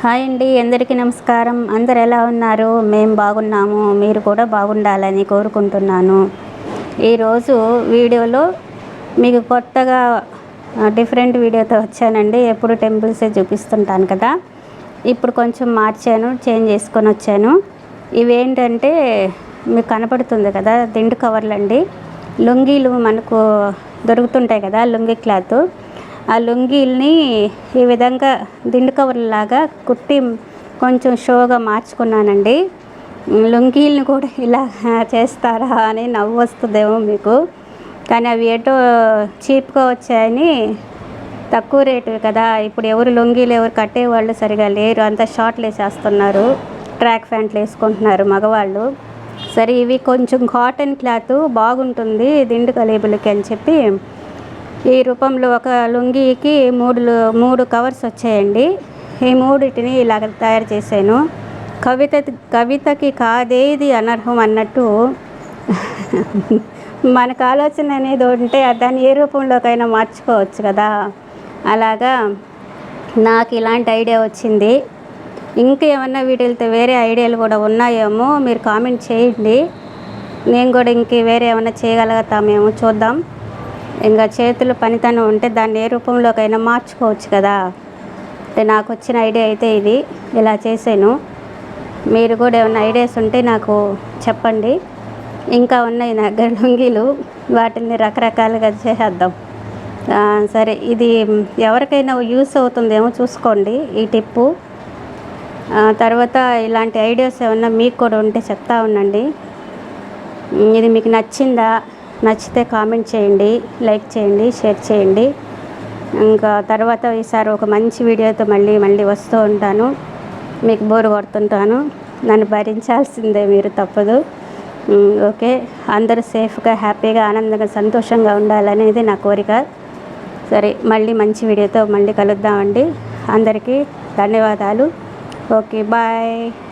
Hi అండి అందరికీ నమస్కారం. అందరు ఎలా ఉన్నారు? మేము బాగున్నాము. మీరు కూడా బాగుండాలని కోరుకుంటున్నాను. ఈరోజు వీడియోలో మీకు కొత్తగా డిఫరెంట్ వీడియోతో వచ్చానండి. ఎప్పుడు టెంపుల్సే చూపిస్తుంటాను కదా. ఇప్పుడు కొంచెం మార్చాను చేంజ్ చేసుకొని వచ్చాను. ఇవేంటంటే మీకు కనపడుతుంది కదా దిండు కవర్లు అండి లుంగీలు మనకు దొరుకుతుంటాయి కదా లుంగీ క్లాత్. ఆ లుంగీల్ని ఈ విధంగా దిండు కవర్లాగా కుట్టి కొంచెం షోగా మార్చుకున్నానండి. లుంగీల్ని కూడా ఇలా చేస్తారా అని నవ్వు వస్తుందేమో మీకు. కానీ అవి ఏటో చీప్గా వచ్చాయని తక్కువ రేటు కదా. ఇప్పుడు ఎవరు లొంగీలు ఎవరు కట్టేవాళ్ళు సరిగా లేరు. అంతా షార్ట్లు వేసేస్తున్నారు. ట్రాక్ ప్యాంట్లు వేసుకుంటున్నారు మగవాళ్ళు. సరే ఇవి కొంచెం కాటన్ క్లాత్ బాగుంటుంది దిండు కలేబులకి అని చెప్పి ఈ రూపంలో ఒక లుంగీకి మూడు మూడు కవర్స్ వచ్చాయండి. ఈ మూడిటిని ఇలాగ తయారు చేశాను. కవిత కవితకి కాదేది అనర్హం అన్నట్టు మనకు ఆలోచన అనేది ఉంటే దాన్ని ఏ రూపంలోకైనా మార్చుకోవచ్చు కదా. అలాగా నాకు ఇలాంటి ఐడియా వచ్చింది. ఇంకా ఏమన్నా వీటితో వేరే ఐడియాలు కూడా ఉన్నాయేమో మీరు కామెంట్ చేయండి. నేను కూడా ఇంక వేరే ఏమైనా చేయగలుగుతామేమో చూద్దాం. ఇంకా చేతులు పనితనం ఉంటే దాన్ని ఏ రూపంలోకైనా మార్చుకోవచ్చు కదా. అంటే నాకు వచ్చిన ఐడియా అయితే ఇది. ఇలా చేశాను. మీరు కూడా ఏమైనా ఐడియాస్ ఉంటే నాకు చెప్పండి. ఇంకా ఉన్నాయి నా దగ్గర లుంగీలు. వాటిని రకరకాలుగా చేసేద్దాం. సరే ఇది ఎవరికైనా యూస్ అవుతుందేమో చూసుకోండి ఈ టిప్పు. తర్వాత ఇలాంటి ఐడియాస్ ఏమన్నా మీకు కూడా ఉంటే చెప్తా ఉండండి. ఇది మీకు నచ్చిందా? నచ్చితే కామెంట్ చేయండి లైక్ చేయండి షేర్ చేయండి. ఇంకా తర్వాత ఈసారి ఒక మంచి వీడియోతో మళ్ళీ మళ్ళీ వస్తూ ఉంటాను. మీకు బోరు కొడుతుంటాను. నన్ను భరించాల్సిందే మీరు తప్పదు. ఓకే. అందరూ సేఫ్గా హ్యాపీగా ఆనందంగా సంతోషంగా ఉండాలనేది నా కోరిక. సరే మళ్ళీ మంచి వీడియోతో మళ్ళీ కలుద్దామండి. అందరికీ ధన్యవాదాలు. Okay bye.